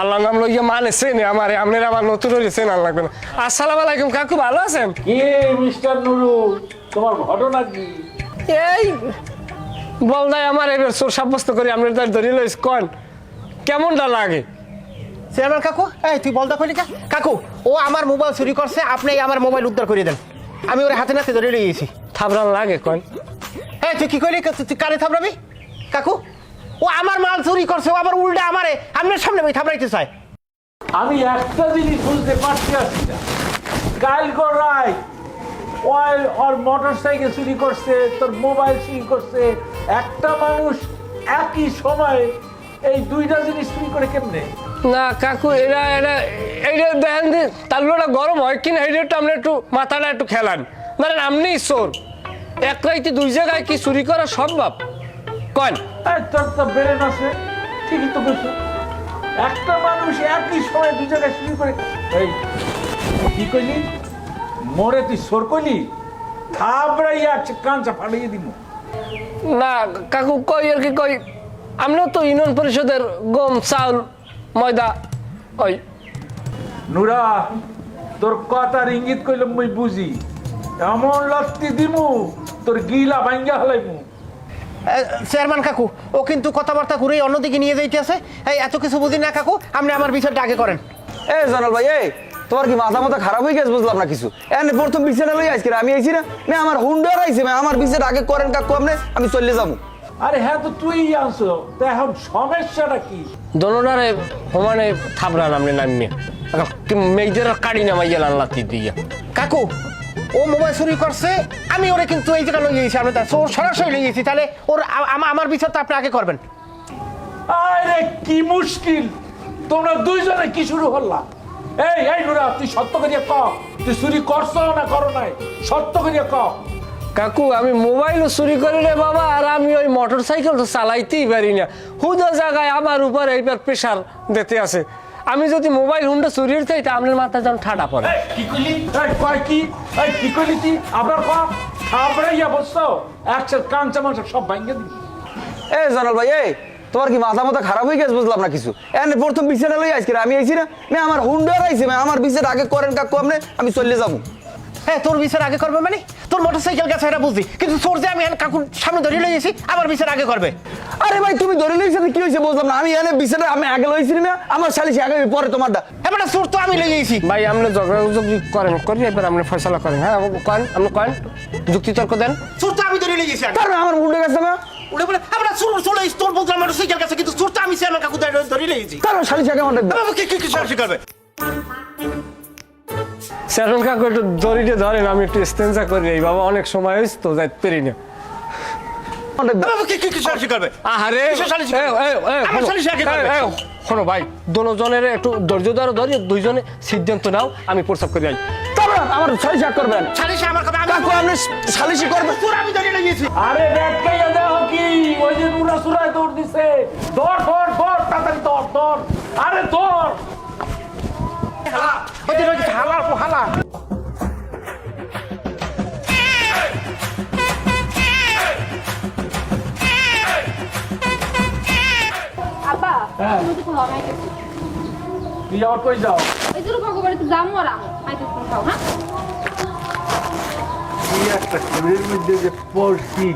আল্লাহ নাম লইয়া মানে চেনে আমার আপনার আমার নতুন হইলে চেনার লাগবে না। আসসালামু আলাইকুম কাকু ভালো আছেন? কি মিস্টার নুরুল? তোমার ঘটনা কি? এই বলদাই আমার এবার চোর সাব্যস্ত করে আপনার তার ধরে লইস কন কেমনটা লাগে? চেয়ারম্যান কাকু এই তুই বলদা কইলি কা? কাকু ও আমার মোবাইল চুরি করছে আপনি আমার মোবাইল উদ্ধার করে দেন। আমি ওর হাতে নাতে ধরে লিয়েছি থাবরান লাগে কন। এই তুই কি কইলি তুই- তুই কানে থাপড়াবি কাকু ও আমার মাল চুরি করছে ও আবার উল্টা আমারে আপনার সামনে ওই থাপড়াইতে চায় আমি একটা জিনিস বুঝতে পারছি আছি না। কাল রায় ওই ওর মোটর সাইকেল চুরি করছে তোর মোবাইল চুরি করছে একটা মানুষ একই সময় এই দুইটা জিনিস চুরি করে কেমনে? না কাকু এরা এরা এইটা দেখেন যে তার লোটা গরম হয় কিনা এইটা একটু আপনি একটু মাথাটা একটু খেলান। মানে আপনি চোর। এক রাইতে দুই জায়গায় কি চুরি করা সম্ভব? কন? তো বেড়ে আছে। ঠিকই তো বলছো। একটা মানুষ একই সময় দুই জায়গায় চুরি করে। এই কি কইলি? মোরে তুই সর কইলি? থাবড়াইয়া কাঞ্চা ফাটিয়ে দিব না কাকু কই আর কি কই? আপনিও তো ইউনিয়ন পরিষদের গম চাউল ময়দা ওই। নুরা তোর কথার ইঙ্গিত কইলাম মুই বুঝি। এমন লত্তি দিমু তোর গিলা ভাঙ্গা হলাইমু চেয়ারম্যান কাকু ও কিন্তু কথাবার্তা ঘুরে অন্যদিকে নিয়ে যাইতেছে। এই এত কিছু বুঝি না কাকু আপনি আমার বিচারটা আগে করেন। এ জনাল ভাই এই তোমার কি মাথা মাথা খারাপ হয়ে গেছে বুঝলাম না কিছু? এনে প্রথম বিছানা লই আজকে আমি আইছি না না আমার হুন্ডার আইছে ভাই, আমার বিচার আগে করেন কাকু আপনি আমি চলে যাব। আরে হ্যাঁ তো তুই আনছো তা এখন সমস্যাটা কি? দোনোটারে সমানে থাবরান আপনি নামিয়ে মেয়েদের কাড়ি নামাইয়া লাল্লাতি দিয়া। কাকু ও মোবাইল চুরি করছে আমি ওরে কিন্তু এই জায়গা লই গেছি আপনি তার সরাসরি লই গেছি তাহলে ওর আমা- আমার বিচারটা আপনি আগে করবেন। আরে কি মুশকিল! তোমরা দুইজনে কি শুরু হল্লা এই এই নুরা তুই সত্য করিয়া ক? তুই চুরি করছ না করো নাই? সত্য করিয়া ক? কাকু আমি মোবাইলও চুরি করি রে বাবা আর আমি ওই মোটর সাইকেল তো চালাইতেই পারি না। হুদা জায়গায় আমার উপর এইবার প্রেশার দিতে আছে। আমি যদি মোবাইল হুন্ডা চুরির চাই তা আপনার মাথা যেন ঠাডা পড়ে। কি কইলি? এই কয় কি? এই কি কইলি তুই? আবার ক? থাবড়াইয়া বসছো একসাথে কাঞ্চা মাংস সব ভাঙ্গে দিবি। এ জনাল ভাই এই তোমার কি মাথা মাথা খারাপ হয়ে গেছে বুঝলাম না কিছু? এনে প্রথম বিছানা লই আজকে আমি আইছি না? না আমার হুন্ডার আইছে ভাই, আমার বিচার আগে করেন কাকু আপনি আমি চলে যাব। হ্যাঁ তোর বিচার আগে করবে মানে? তোর মোটর সাইকেল গেছে এটা বুঝি কিন্তু তোর যে আমি কাকুর সামনে ধরে লই গেছি আমার বিচার আগে করবে। আরে ভাই তুমি ধরে লইছে কি হয়েছে বুঝলাম না। আমি এনে বিছানা আমি আগে লইছি না আমার শালিশ আগে পরে তোমারটা এবার চোর তো আমি লই গেছি ভাই আপনি যোগাযোগ করেন করি এবার আপনি ফয়সলা করেন হ্যাঁ? কন আপনি কন যুক্তি তর্ক দেন। চোর তো আমি ধরে লই গেছি আগে। কারণ আমার হুন্ডার গেছে না? উড়ে বলে আমরা চোর চলে এসে তোর বলতে মোটর সাইকেল গেছে কিন্তু চোর তো আমি সে আমার কাকু ধরে- ধরে লই গেছি কারণ শালিশ আগে আমার কি কি কি সাহসী করবে? সেরকম কাকু একটু দড়িতে ধরেন আমি একটু স্টেঞ্জা করি। এই বাবা অনেক সময় হয়েছে তো যাইতে পারি না। শোনো, সালিশি ভাই দুজনের একটু ধৈর্য ধরো ধরি দুইজনে সিদ্ধান্ত নাও আমি প্রস্তাব করে যাই আমার আগ করবেন? সালিশে আমার কথা কাকু আপনি শালিশি করবেন? চোর আমি গেছি। আরে ব্যাগটাইয়া দেখো কি ওই যে নুরা সুরায় দৌড় দিছে। দৌড় দৌড় দৌড় তাড়াতাড়ি দৌড় দৌড় আরে দৌড় ওই যে হালা হালা। হ্যাঁ। তো তুই আবার কই যাও? এই দুটো পাকো বাড়িতে যাব আর খাও হ্যাঁ? একটা ঘরের মধ্যে যে পড়ছি